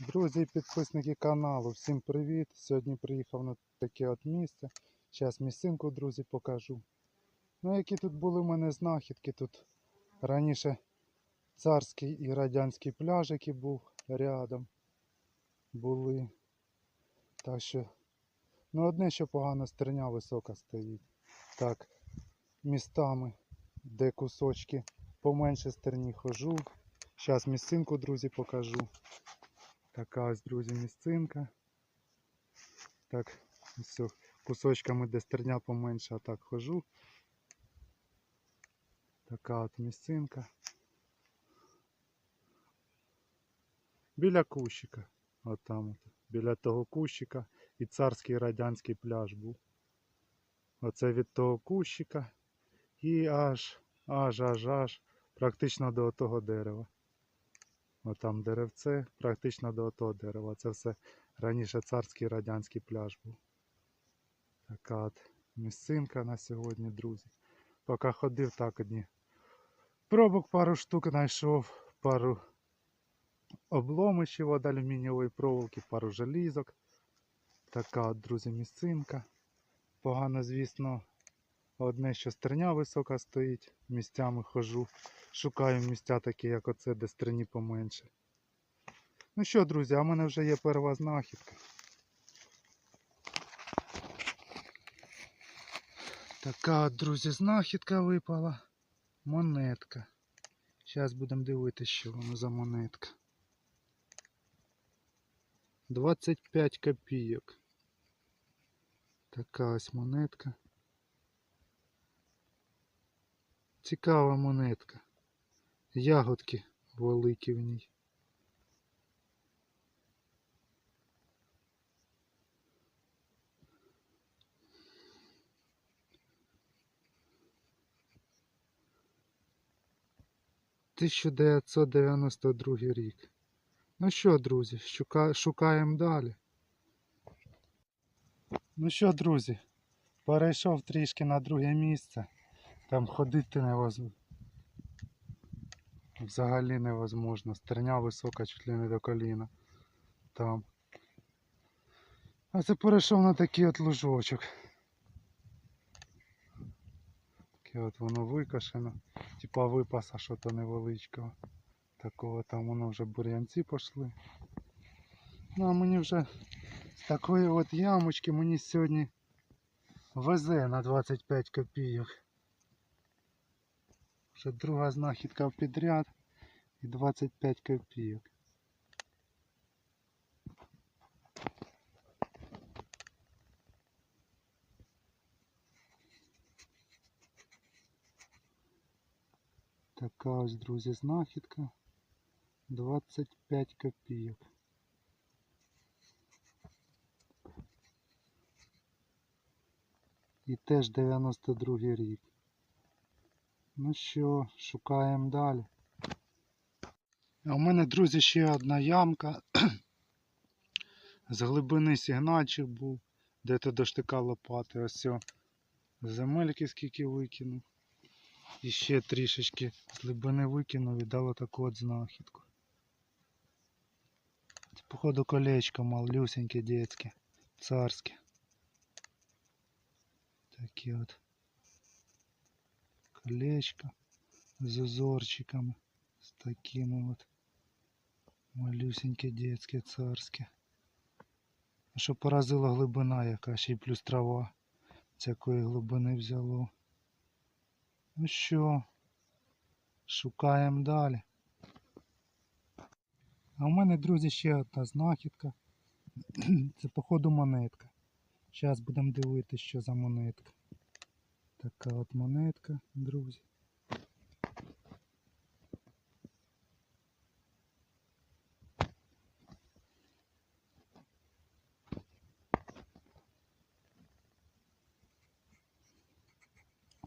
Друзі і підписники каналу, всім привіт! Сьогодні приїхав на таке от місце. Зараз місцинку, друзі, покажу. Ну, які тут були в мене знахідки. Тут раніше царський і радянський пляж, який був рядом. Були. Так що, ну одне, що погано стерня висока стоїть. Так, містами, де кусочки поменше стерні хожу. Зараз місцинку, друзі, покажу. Така ось, друзі, місцинка. Так, все, кусочками, де стерня поменше, а так хожу. Така от місцинка. Біля кущика. От там, от, біля того кущика і царський радянський пляж був. Оце від того кущика і аж, аж, аж, аж, практично до того дерева. Отам деревце, практично до того дерева. Це все раніше царський радянський пляж був. Така от місцинка на сьогодні, друзі. Поки ходив так одні. Пробок пару штук знайшов, пару обломищів від алюмінієвої проволоки, пару желізок. Така от, друзі, місцинка. Погано, звісно, одне, що стерня висока стоїть, місцями хожу. Шукаю місця такі, як оце, де стерні поменше. Ну що, друзі, а в мене вже є перша знахідка. Така, друзі, знахідка випала. Монетка. Зараз будемо дивитися, що воно за монетка. 25 копійок. Така ось монетка. Цікава монетка. Ягодки великі в ній. Другий рік. Ну що, друзі, шука... шукаємо далі. Ну що, друзі, перейшов трішки на друге місце. Там ходити невозможно. Взагалі невозможно. Стерня висока, чуть ли не до коліна. Там. А це перейшов на такий от лужочок. Таке от воно викошено. Типа випаса що-то невеличкого. Такого там воно вже бур'янці пішли. Ну а мені вже з такої от ямочки мені сьогодні везе на 25 копійок. Вже друга знахідка в підряд і 25 копійок. Така ось, друзі, знахідка. 25 копійок. І теж 92 рік. Ну що, шукаємо далі. А у мене, друзі, ще одна ямка. З глибини сигнальчик був, де то до штика лопати. Ось все. Земельки скільки викинув. І ще трішечки з глибини викинув і дало таку от знахідку. Це, походу, колечко малюсеньке, детське, царське. Такі от колечко з узорчиками, з такими от малюсеньке детське царське. Що поразила глибина яка, ще й плюс трава. З якої глибини взяло. Ну що, шукаємо далі. А у мене, друзі, ще одна знахідка. Це походу монетка. Зараз будемо дивитися, що за монетка. Така от монетка, друзі.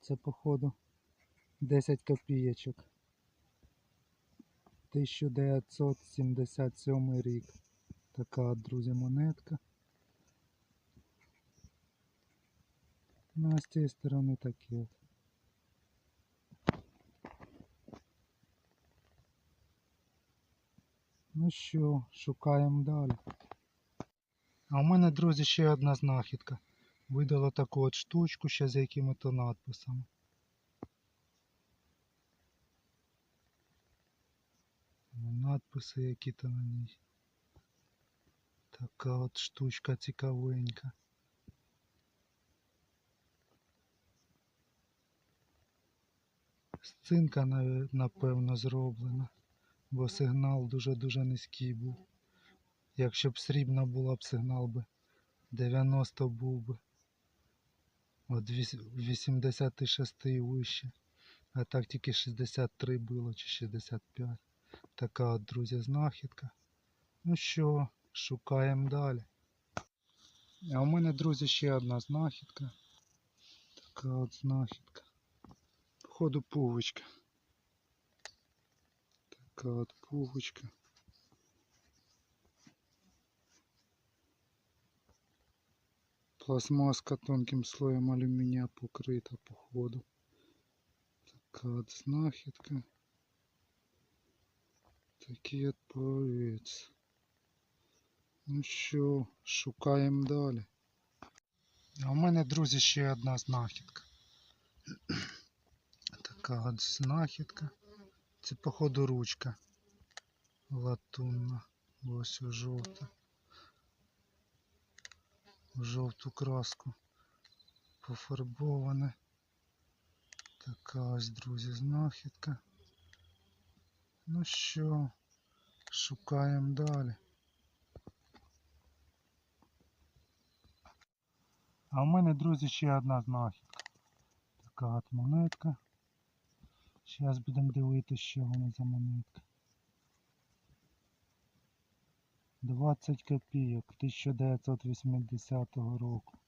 Це походу 10 копійочок. 1977 рік. Така друзі, монетка. Ну а з цієї сторони такі от. Ну що, шукаємо далі. А у мене, друзі, ще одна знахідка. Видала таку от штучку ще з якими-то надписами. Ну, Надписи які-то на ній. Така от штучка цікавенька. З цинка, напевно, зроблена, бо сигнал дуже-дуже низький був. Якщо б срібна була б сигнал би 90 був би. От 86 і вище. А так тільки 63 було чи 65. Така от, друзі, знахідка. Ну що, шукаємо далі. А у мене, друзі, ще одна знахідка. Така от знахідка. Походу пуговичка. Така от пуговичка. Пластмаска тонким слоєм алюмінія покрита походу. Така от знахідка. Такий от повіць. Ну що, шукаємо далі. А у мене, друзі, ще одна знахідка. Така знахідка. Це, походу, ручка латунна. Ось у жовта. В жовту краску пофарбоване. Така ось, друзі, знахідка. Ну що, шукаємо далі. А у мене, друзі, ще одна знахідка. Така от монетка. Зараз будемо дивитися, що вона за монетка. 20 копійок 1980 року.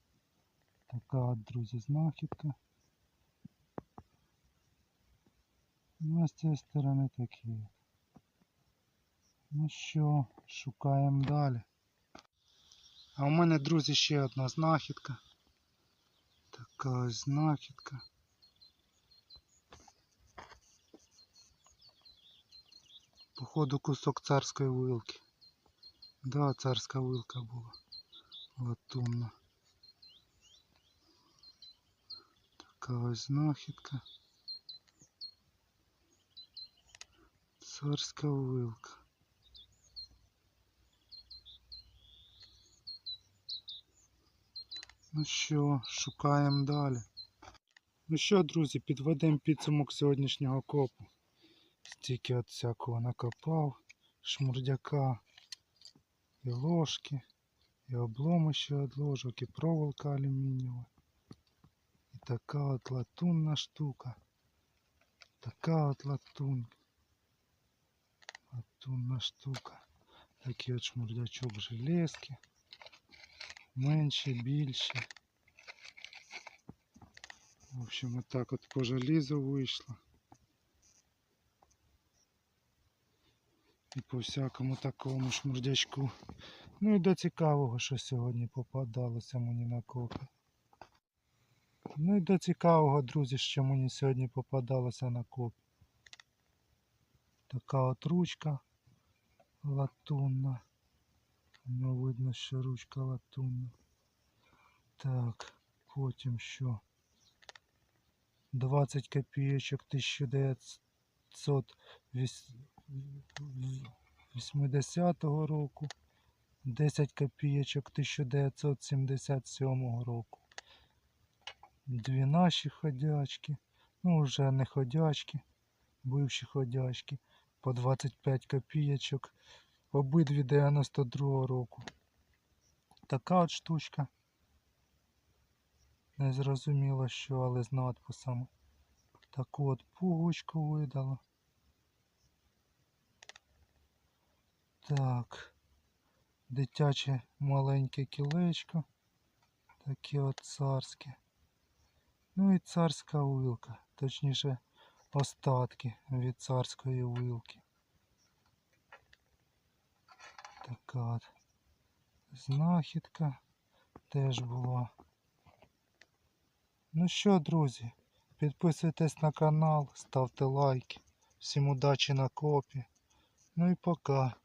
Така от, друзі, знахідка. Ну, а з цієї сторони такі. Ну що, шукаємо далі. А у мене, друзі, ще одна знахідка. Така ось знахідка. Походу кусок царської вилки. Да, царська вилка була. Латунна. Така ось знахідка. Царська вилка. Ну що, шукаємо далі. Ну що, друзі, підведемо підсумок сьогоднішнього копу. Стільки от всякого накопав, шмурдяка і ложки, і обломище від ложок, і проволока алюмінієва. І така от латунна штука. Така от латунка. Латунна штука. Такий от шмурдячок железки. Менше, більше. В общем, отак от по желізу вийшло. І по всякому такому шмурдячку. Ну і до цікавого, що сьогодні попадалося мені на копі. Ну і до цікавого, друзі, що мені сьогодні попадалося на копі. Така от ручка латунна. Ну, видно, що ручка латунна. Так, потім що? 20 копійочок 1980 року. 10 копійочок 1977 року. Дві наші ходячки. Ну, вже не ходячки, бивші ходячки. По 25 копійочок. Обидві 92 року. Така от штучка. Не зрозуміло що, але з надписами. Таку от пуговичку видала. Так. Дитяче маленьке кілечко. Таке от царське. Ну і царська вилка. Точніше, остатки від царської вилки. Така от знахідка теж була. Ну що, друзі, підписуйтесь на канал, ставте лайки. Всім удачі на копі. Ну і пока.